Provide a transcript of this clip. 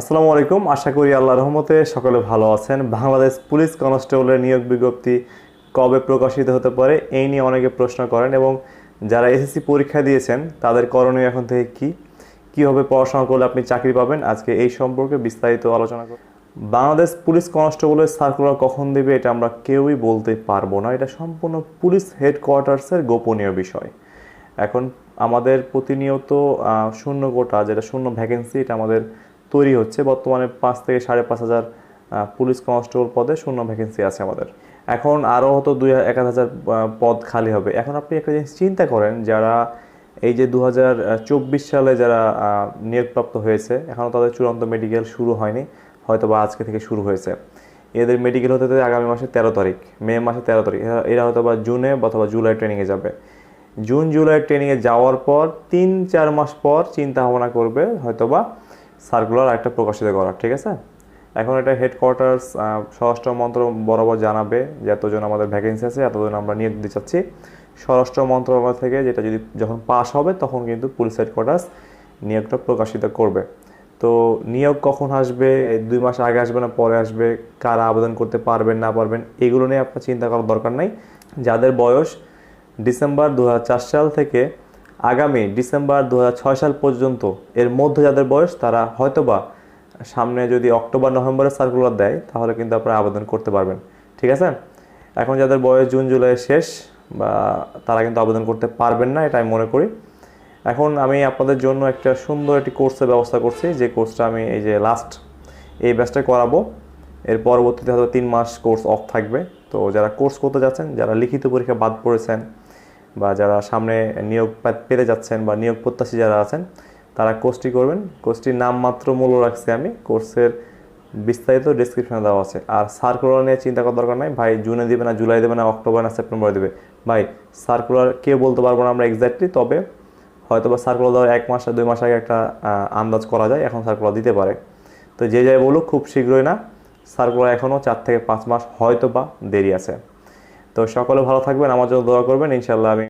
আসসালামু আলাইকুম। আশা করি আল্লাহ রহমতে সকলে ভালো আছেন। বাংলাদেশ পুলিশ কনস্টেবলের নিয়োগ বিজ্ঞপ্তি কবে প্রকাশিত হতে পারে এই নিয়ে অনেকে প্রশ্ন করেন এবং যারা এসএসসি পরীক্ষা দিয়েছেন, তাদের করণীয় এখন থেকে কি? কীভাবে পড়াশোনা করলে আপনি চাকরি পাবেন? আজকে এই সম্পর্কে বিস্তারিত আলোচনা করব। বাংলাদেশ পুলিশ কনস্টেবলের সার্কুলার কখন দেবে এটা আমরা কেউই বলতে পারব না। এটা সম্পূর্ণ পুলিশ হেডকোয়ার্টার্সের গোপনীয় বিষয়। এখন আমাদের প্রতিনিয়ত শূন্য কোটা, যেটা শূন্য ভ্যাকেন্সি, এটা আমাদের তৈরি হচ্ছে। বর্তমানে পাঁচ থেকে সাড়ে পাঁচ হাজার পুলিশ কনস্টেবল পদে শূন্য ভ্যাকেন্সি আছে আমাদের। এখন আরও হয়তো দুই, এক হাজার পদ খালি হবে। এখন আপনি একটা জিনিস চিন্তা করেন, যারা এই যে দু হাজার চব্বিশ সালে যারা নিয়োগপ্রাপ্ত হয়েছে এখনও তাদের চূড়ান্ত মেডিকেল শুরু হয়নি হয়তো বা আজকে থেকে শুরু হয়েছে। এদের মেডিকেল হতে হতে আগামী মাসে তেরো তারিখ, মে মাসে তেরো তারিখ। এরা- হয়তো বা জুনে অথবা জুলাই ট্রেনিংয়ে যাবে। জুন, জুলাই ট্রেনিংয়ে যাওয়ার পর তিন, চার মাস পর চিন্তা ভাবনা করবে, হয়তোবা সার্কুলার একটা প্রকাশিত করার, ঠিক আছে? এখন এটা হেডকোয়ার্টার্স স্বরাষ্ট্র মন্ত্রক বরাবর জানাবে যে এতজন আমাদের ভ্যাকেন্সি আছে, এতজন আমরা নিয়োগ দিতে চাচ্ছি। স্বরাষ্ট্র মন্ত্রণালয় থেকে যেটা যদি যখন পাস হবে, তখন কিন্তু পুলিশ হেডকোয়ার্টার্স নিয়োগটা প্রকাশিত করবে। তো নিয়োগ কখন আসবে দুই মাস আগে আসবে না, পরে আসবে, কারা আবেদন করতে পারবেন, না পারবেন, এগুলো নিয়ে আপনার চিন্তা করার দরকার নাই। যাদের বয়স ডিসেম্বর দু হাজার চার সাল থেকে আগামী ডিসেম্বর দু হাজার ছয় সাল পর্যন্ত এর মধ্যে যাদের বয়স, তারা হয়তোবা সামনে যদি অক্টোবর নভেম্বরে সার্কুলার দেয়, তাহলে কিন্তু আপনারা আবেদন করতে পারবেন। ঠিক আছে? এখন যাদের বয়স জুন জুলাই শেষ, বা তারা কিন্তু আবেদন করতে পারবেন না, এটা আমি মনে করি। এখন আমি আপনাদের জন্য একটা সুন্দর একটি কোর্সের ব্যবস্থা করছি। যে কোর্সটা আমি এই যে লাস্ট এই ব্যাচটা করাবো, এর পরবর্তীতে হয়তো তিন মাস কোর্স অফ থাকবে। তো যারা কোর্স করতে যাচ্ছেন, যারা লিখিত পরীক্ষা বাদ পড়েছেন বা যারা সামনে নিয়োগ পেতে যাচ্ছেন বা নিয়োগ প্রত্যাশী যারা আছেন, তারা কোর্সটি করবেন। কোর্সটির নাম মাত্র মূল্য রাখছি আমি। কোর্সের বিস্তারিত ডিসক্রিপশনে দেওয়া আছে। আর সার্কুলার নিয়ে চিন্তা করার দরকার নাই। ভাই, জুনে দিবে না, জুলাই দেবে না, অক্টোবর না, সেপ্টেম্বরে দেবে। ভাই সার্কুলার কেউ বলতে পারব না আমরা এক্স্যাক্টলি তবে হয়তো বা সার্কুলার দেওয়ার এক মাস দুই মাস আগে একটা আন্দাজ করা যায়। এখন সার্কুলার দিতে পারে। তো যে যাই বলুক, খুব শীঘ্রই না। সার্কুলার এখনও চার থেকে পাঁচ মাস হয়তো বা দেরি আছে। তো সকলে ভালো থাকবেন। আমার জন্য দোয়া করবেন। ইনশাল্লাহ আমি